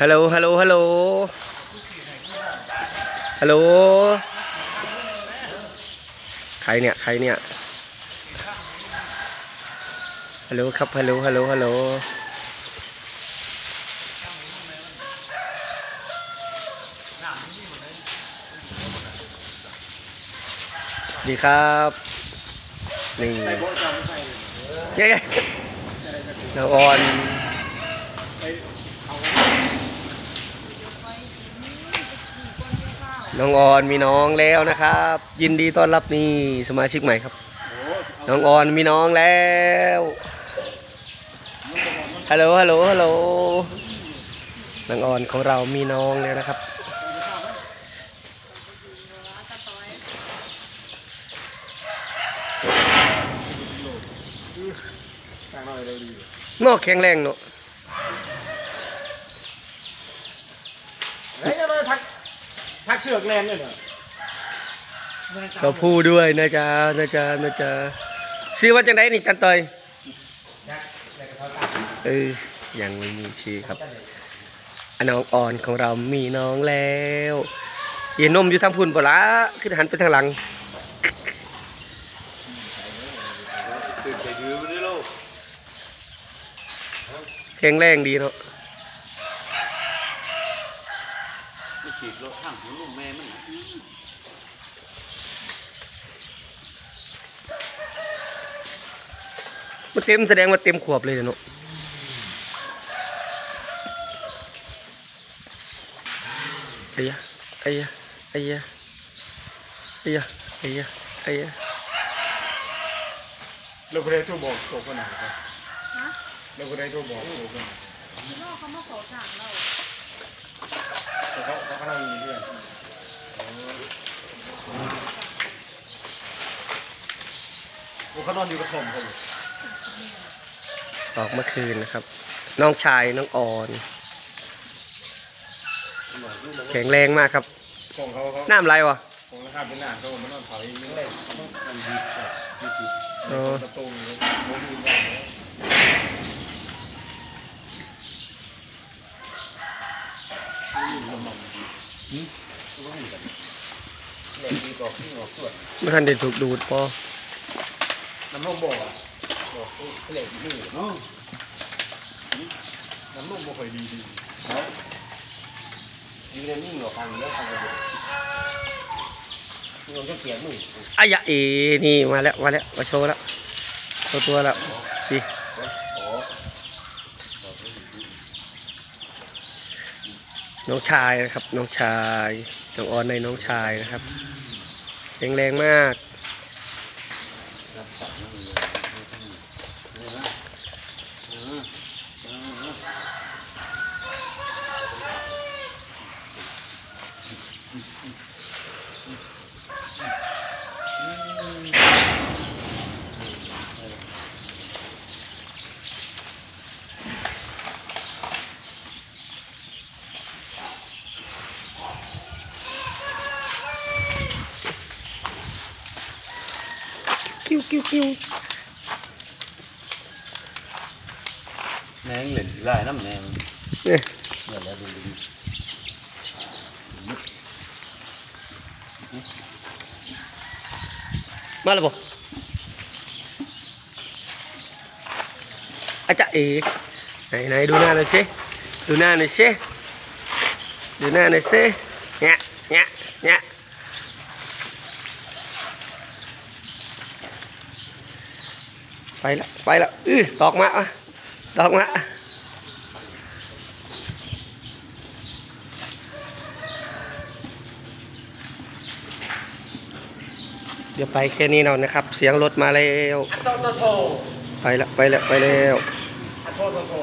ฮัลโหล ฮัลโหล ฮัลโหล ฮัลโหล ใครเนี่ย ใครเนี่ย ฮัลโหลครับ ฮัลโหล ฮัลโหล ฮัลโหลดีครับ นี่เย้ๆน้องออน น้องออนมีน้องแล้วนะครับ ยินดีต้อนรับนี่สมาชิกใหม่ครับ น้องออนมีน้องแล้วฮัลโหลฮัลโหลฮัลโหลน้องออนของเรามีน้องแล้วนะครับนอกแข็งแรงเนอะเฮ้ยจะไปทัก ทักเสือกแลนเลยเหรอเราพูดด้วยนะจ๊ะนะจ๊ะนะจ๊ะชื่อว่าจังไดนี่จันเตยเออยังไม่มีชื่อครับอันน้องอ่อนของเรามีน้องแล้วเย็นนมอยู่ทางพุ่นปะละขึ้นหันไปทางหลังตื่นใจดื้อไม่ได้ลูกแข็งแรงดีเนาะ ไม่ขีดรถข้างของลูกแม่มันนะมันเต็มแสดงว่าเต็มขวบเลยเนาะไอ้ยะไอ้ยะไอ้ยะไอ้ยะไอ้ยะไอ้ยะเราก็ได้ทั่บอกโตขนาดครับฮะเราก็ได้ทั่บอกโตขนาด พี่น้องเขามาขอสั่งเรา เขาเขากำลังมีเพื่อนโอ้เขานอนอยู่กระท่อมเขาอยู่ออกเมื่อคืนนะครับ น้องชายน้องออน แข็งแรงมากครับของเขาเขาน้ำไรวะของราคาเป็นหน้าเขามันนอนเผาอย่างนี้เลยต้องมันดีแบบดีดีอ๋อประตูเลยโมดูอย่างนี้ เล่นดีกว่าพี่หอกส่วนไม่ทันได้ถูกดูดพอน้ำนมบ่อะบอกเล่นดีเนาะน้ำนมบ่ค่อยดีดีเนาะดีเลยนิ่งกว่าฟังเยอะฟังกันเยอะนี่มันก็เกลียดมึงอายะเอนี่มาแล้วมาแล้วมาโชว์แล้วโชว์ตัวแล้วดิ โอ้ น้องชายนะครับ น้องชายน้องออนในน้องชายนะครับแข็งแรงมากรับสัตว์นี่เลยนี่นะอืมอืม กิ้วกิ้วกิ้วแมงเหล่นไล่น้ำแมงเนี่ยเดี๋ยว ไปละไปละอื้อตอกมาอะตอกมาเดี๋ยวไปแค่นี้เรานะครับ เสียงรถมาแล้วอันโตโตโตไปละไปละไปแล้วอันโตโตโต